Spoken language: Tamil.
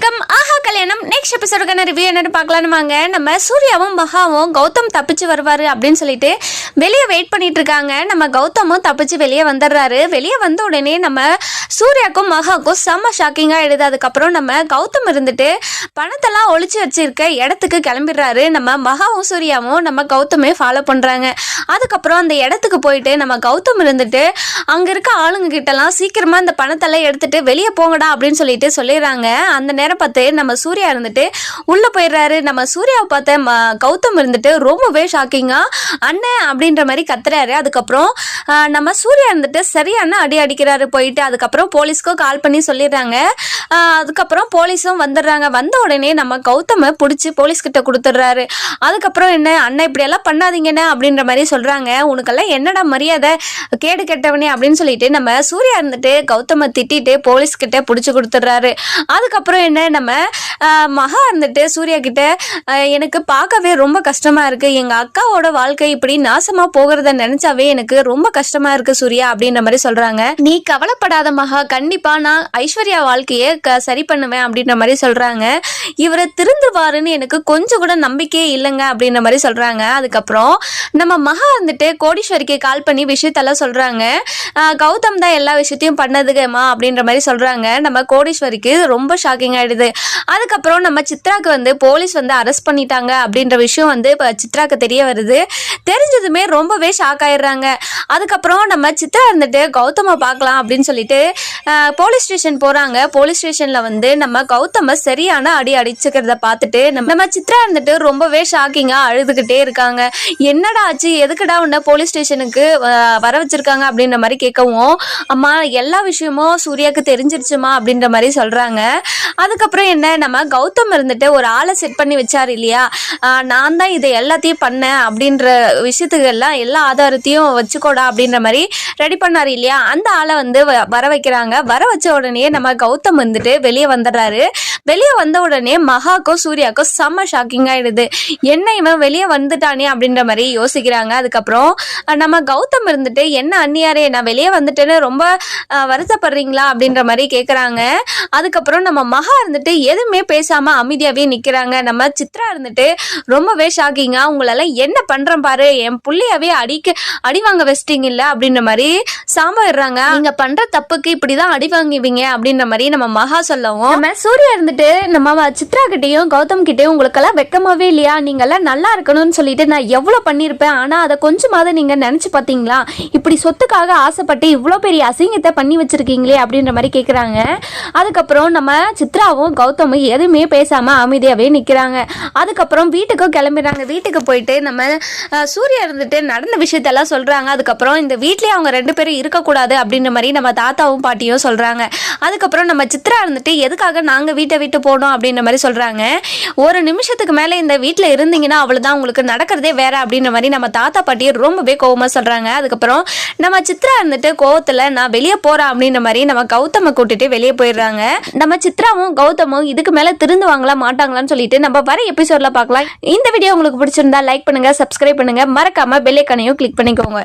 வணக்கம் ஆஹா கல்யாணம். நெக்ஸ்ட் எபிசோடுக்கான ரிவ்யூ என்னன்னு பார்க்கலான்னு வாங்க. நம்ம சூர்யாவும் மகாவும் கௌதம் தப்பிச்சு வருவாரு அப்படின்னு சொல்லிட்டு வெளியே வெயிட் பண்ணிட்டு இருக்காங்க. நம்ம கௌதமும் தப்பிச்சு வெளியே வந்துடுறாரு. வெளியே வந்த உடனே நம்ம சூர்யாக்கும் மகாவுக்கும் செம்ம ஷாக்கிங்காக எழுது அதுக்கப்புறம் நம்ம கௌதம் இருந்துட்டு பணத்தெல்லாம் ஒழிச்சு வச்சிருக்க இடத்துக்கு கிளம்பிடுறாரு. நம்ம மகாவும் சூர்யாவும் நம்ம கௌதமே ஃபாலோ பண்ணுறாங்க அதுக்கப்புறம் அந்த இடத்துக்கு போயிட்டு நம்ம கௌதம் இருந்துட்டு அங்கே இருக்க ஆளுங்க கிட்டலாம் சீக்கிரமாக இந்த பணத்தெல்லாம் எடுத்துட்டு வெளியே போங்கடா அப்படின்னு சொல்லிட்டு சொல்லிடுறாங்க. அந்த நேரம் பார்த்து நம்ம சூர்யா இருந்துட்டு உள்ளே போயிடுறாரு. நம்ம சூர்யாவை பார்த்த ம கௌதம் இருந்துட்டு ரொம்பவே ஷாக்கிங்காக அண்ணன் அப்படின்ற மாதிரி கத்துறாரு. அதுக்கப்புறம் நம்ம சூர்யா இருந்துட்டு சரியான அடி அடிக்கிறாரு போயிட்டு. அதுக்கப்புறம் போலீஸ்க்கும் கால் பண்ணி சொல்லிடுறாங்க. அதுக்கப்புறம் போலீஸும் வந்துடுறாங்க. வந்த உடனே நம்ம கௌதமை பிடிச்சி போலீஸ்கிட்ட கொடுத்துட்றாரு. அதுக்கப்புறம் என்ன அண்ணன் இப்படியெல்லாம் பண்ணாதீங்கண்ணே அப்படின்ற மாதிரி சொல்கிறாங்க உனக்கெல்லாம் என்னடா மரியாதை கேடு கெட்டவனே அப்படின்னு சொல்லிட்டு நம்ம சூர்யா இருந்துட்டு கௌதமை திட்டிட்டு போலீஸ்கிட்ட பிடிச்சி கொடுத்துட்றாரு. அதுக்கப்புறம் என்ன நம்ம மகா இருந்துட்டு சூர்யா கிட்ட எனக்கு பார்க்கவே ரொம்ப கஷ்டமா இருக்கு. எங்க அக்காவோட வாழ்க்கை இப்படி நாசமா போகிறத நினைச்சாவே எனக்கு ரொம்ப கஷ்டமா இருக்கு சூர்யா அப்படின்ற மாதிரி சொல்றாங்க. நீ கவலைப்படாத மகா கண்டிப்பா நான் ஐஸ்வர்யா வாழ்க்கையை க சரி பண்ணுவேன் அப்படின்ற மாதிரி சொல்றாங்க. இவரை திருந்துவாருன்னு எனக்கு கொஞ்சம் கூட நம்பிக்கையே இல்லைங்க அப்படின்ற மாதிரி சொல்றாங்க. அதுக்கப்புறம் நம்ம மகா வந்துட்டு கோடீஸ்வரிக்கு கால் பண்ணி விஷயத்தெல்லாம் சொல்றாங்க. கௌதம் தான் எல்லா விஷயத்தையும் பண்ணதுங்கம்மா அப்படின்ற மாதிரி சொல்றாங்க. நம்ம கோடீஸ்வரிக்கு ரொம்ப ஷாக்கிங் ஆயிடுது. அதுக்கப்புறம் நம்ம சித்ராக்கு வந்து போலீஸ் வந்து அரெஸ்ட் பண்ணிட்டாங்க அப்படின்ற விஷயம் வந்து இப்போ சித்ராக்கு தெரிய வருது. தெரிஞ்சதுமே ரொம்பவே ஷாக் ஆயிடுறாங்க. அதுக்கப்புறம் நம்ம சித்ரா இருந்துட்டு கௌதமை பார்க்கலாம் அப்படின்னு சொல்லிட்டு போலீஸ் ஸ்டேஷன் போகிறாங்க போலீஸ் ஸ்டேஷனில் வந்து நம்ம கௌதம சரியான அடி அடிச்சுக்கிறத பார்த்துட்டு நம்ம நம்ம சித்ரா இருந்துட்டு ரொம்பவே ஷாக்கிங்காக அழுதுகிட்டே இருக்காங்க. என்னடா ஆச்சு? எதுக்குடா உன்னை போலீஸ் ஸ்டேஷனுக்கு வர வச்சிருக்காங்க அப்படின்ற மாதிரி கேட்கவும் அம்மா எல்லா விஷயமும் சூர்யாவுக்கு தெரிஞ்சிருச்சுமா? அப்படின்ற மாதிரி சொல்கிறாங்க அதுக்கப்புறம் என்ன நம்ம கௌதம் இருந்துட்டு ஒரு ஆளை செட் பண்ணி வச்சார் இல்லையா? நான் தான் இதை எல்லாத்தையும் பண்ணேன் அப்படின்ற விஷயத்துக்கு எல்லாம் எல்லா ஆதாரத்தையும் வச்சுக்கோடா அப்படின்ற மாதிரி ரெடி பண்ணார் இல்லையா? அந்த ஆளை வந்து வ- வர வைக்கிறாங்க. வர வச்ச உடனே நம்ம கௌதம் வந்துட்டு வெளியே வந்துடுறாரு. வெளியே வந்த உடனே மகாக்கோ சூர்யாக்கோ செம்ம ஷாக்கிங் ஆயிடுது. என்ன இவன் வெளியே வந்துட்டானே அப்படின்ற மாதிரி யோசிக்கிறாங்க. அதுக்கப்புறம் நம்ம கௌதம் இருந்துட்டு என்ன அண்ணியாரே நான் வெளியே வந்துட்டேன்னு ரொம்ப வருத்தப்படுறீங்களா? அப்படின்ற மாதிரி கேட்குறாங்க அதுக்கப்புறம் நம்ம மகா இருந்துட்டு எதுவுமே பேசாம அமைதியாகவே நிற்கிறாங்க நம்ம சித்ரா இருந்துட்டு ரொம்பவே ஷாக்கிங்காக உங்களெல்லாம் என்ன பண்ணுறோம் பாரு என் பிள்ளையாவே அடிக்க அடி வாங்க வச்சிட்டீங்க இல்லை அப்படின்ற மாதிரி சாம்பிடுறாங்க நீங்கள் பண்ணுற தப்புக்கு இப்படி தான் அடி வாங்குவீங்க அப்படின்ற மாதிரி நம்ம மகா சொல்லவும் நம்ம சூர்யா வந்துட்டு நம்ம சித்ரா கிட்டேயும் கௌதம் கிட்டேயும் உங்களுக்கெல்லாம் வெக்கமாவே இல்லையா? நீங்கள்லாம் நல்லா இருக்கணும்னு சொல்லிட்டு நான் எவ்வளோ பண்ணியிருப்பேன்? ஆனால் அதை கொஞ்சமாவது நீங்கள் நினச்சி பார்த்தீங்களா? இப்படி சொத்துக்காக ஆசைப்பட்டு இவ்வளோ பெரிய அசிங்கத்தை பண்ணி வச்சுருக்கீங்களே அப்படின்ற மாதிரி கேட்குறாங்க அதுக்கப்புறம் நம்ம சித்ராவும் கௌதமும் எதுவுமே பேசாமல் அமைதியாகவே நிற்கிறாங்க அதுக்கப்புறம் வீட்டுக்கும் கிளம்பிடுறாங்க. வீட்டுக்கு போயிட்டு நம்ம சூர்யா இருந்துட்டு நடந்த விஷயத்தெல்லாம் சொல்கிறாங்க அதுக்கப்புறம் இந்த வீட்லேயே அவங்க ரெண்டு பேரும் இருக்கக்கூடாது அப்படின்ற மாதிரி நம்ம தாத்தாவும் பாட்டியும் சொல்கிறாங்க அதுக்கப்புறம் நம்ம சித்ரா இருந்துட்டு எதுக்காக நாங்கள் வீட்டை விட்டு போனோம் அப்படின்ற மாதிரி சொல்கிறாங்க ஒரு நிமிஷத்துக்கு மேலே இந்த வீட்டில் இருந்தீங்கன்னா அவ்வளோதான் உங்களுக்கு நடக்கிறதே வேற அப்படின்ற மாதிரி நம்ம தாத்தா பாட்டி ரொம்பவே கோவமாக சொல்கிறாங்க அதுக்கப்புறம் நம்ம சித்ரா இருந்துட்டு கோவத்தில் நான் வெளியே போகிறேன் அப்படின்ற மாதிரி நம்ம கௌதம கூட்டிட்டு வெளியே போயிடுறாங்க. நம்ம சித்ராவும் கௌதமும் இதுக்கு மேலே திருந்துவாங்களா மாட்டாங்களான்னு சொல்லிட்டு நம்ம வர எபிசோடில் பார்க்கலாம். இந்த வீடியோ உங்களுக்கு பிடிச்சிருந்தா லைக் பண்ணுங்கள் சப்ஸ்கிரைப் பண்ணுங்கள் மறக்காமல் பெல்லைக்கனையும் கிளிக் பண்ணிக்கோங்க.